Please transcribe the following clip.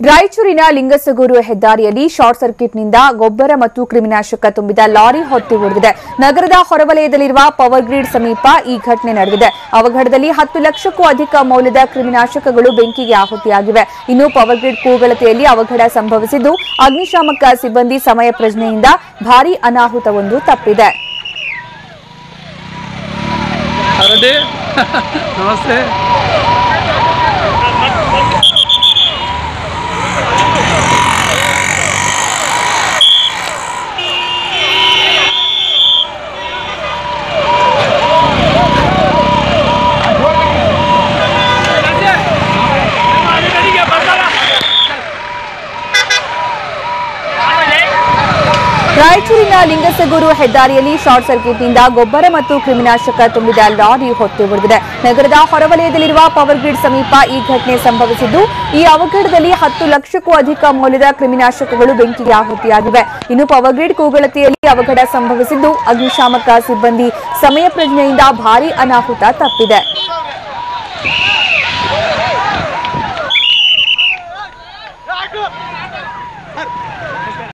ರಾಯಚೂರಿನ ಲಿಂಗಸಗೂರು ಹೆದ್ದಾರಿಯಲ್ಲಿ ಶಾರ್ಟ್ ಸರ್ಕ್ಯೂಟ್ನಿಂದ ಗೊಬ್ಬರ ಮತ್ತು ಕ್ರಿಮಿನಾಶಕ ತುಂಬಿದ ಲಾರಿ ಹೊತ್ತಿ ಉಳಿದಿದೆ ನಗರದ ಹೊರವಲಯದಲ್ಲಿರುವ ಪವರ್ ಗ್ರಿಡ್ ಸಮೀಪ ಈ ಘಟನೆ ನಡೆದಿದೆ. ಅವಘಡದಲ್ಲಿ ಹತ್ತು ಲಕ್ಷಕ್ಕೂ ಅಧಿಕ ಮೌಲ್ಯದ ಕ್ರಿಮಿನಾಶಕಗಳು ಬೆಂಕಿಗೆ ಆಹುತಿಯಾಗಿವೆ. ಇನ್ನು ಪವರ್ ಗ್ರಿಡ್ ಕೂಗಳತೆಯಲ್ಲಿ ಅವಘಡ ಸಂಭವಿಸಿದ್ದು, ಅಗ್ನಿಶಾಮಕ ಸಿಬ್ಬಂದಿ ಸಮಯ ಪ್ರಜ್ಞೆಯಿಂದ ಭಾರೀ ಅನಾಹುತವೊಂದು ತಪ್ಪಿದೆ. ನಮಸ್ತೆ. ರಾಯಚೂರಿನ ಲಿಂಗಸಗೂರು ಹೆದ್ದಾರಿಯಲ್ಲಿ ಶಾರ್ಟ್ ಸರ್ಕ್ಯೂಟ್ನಿಂದ ಗೊಬ್ಬರ ಮತ್ತು ಕ್ರಿಮಿನಾಶಕ ತುಂಬಿದ ಲಾರಿ ಹೊತ್ತು ಉಳಿದಿದೆ ನಗರದ ಹೊರವಲಯದಲ್ಲಿರುವ ಪವರ್ ಗ್ರಿಡ್ ಸಮೀಪ ಈ ಘಟನೆ ಸಂಭವಿಸಿದ್ದು, ಈ ಅವಘಡದಲ್ಲಿ ಹತ್ತು ಲಕ್ಷಕ್ಕೂ ಅಧಿಕ ಮೌಲ್ಯದ ಕ್ರಿಮಿನಾಶಕಗಳು ಬೆಂಕಿಗೆ ಆಹುತಿಯಾಗಿವೆ. ಇನ್ನು ಪವರ್ ಗ್ರಿಡ್ ಕೂಗಳತಿಯಲ್ಲಿ ಅವಘಡ ಸಂಭವಿಸಿದ್ದು, ಅಗ್ನಿಶಾಮಕ ಸಿಬ್ಬಂದಿ ಸಮಯ ಪ್ರಜ್ಞೆಯಿಂದ ಭಾರೀ ಅನಾಹುತ ತಪ್ಪಿದೆ.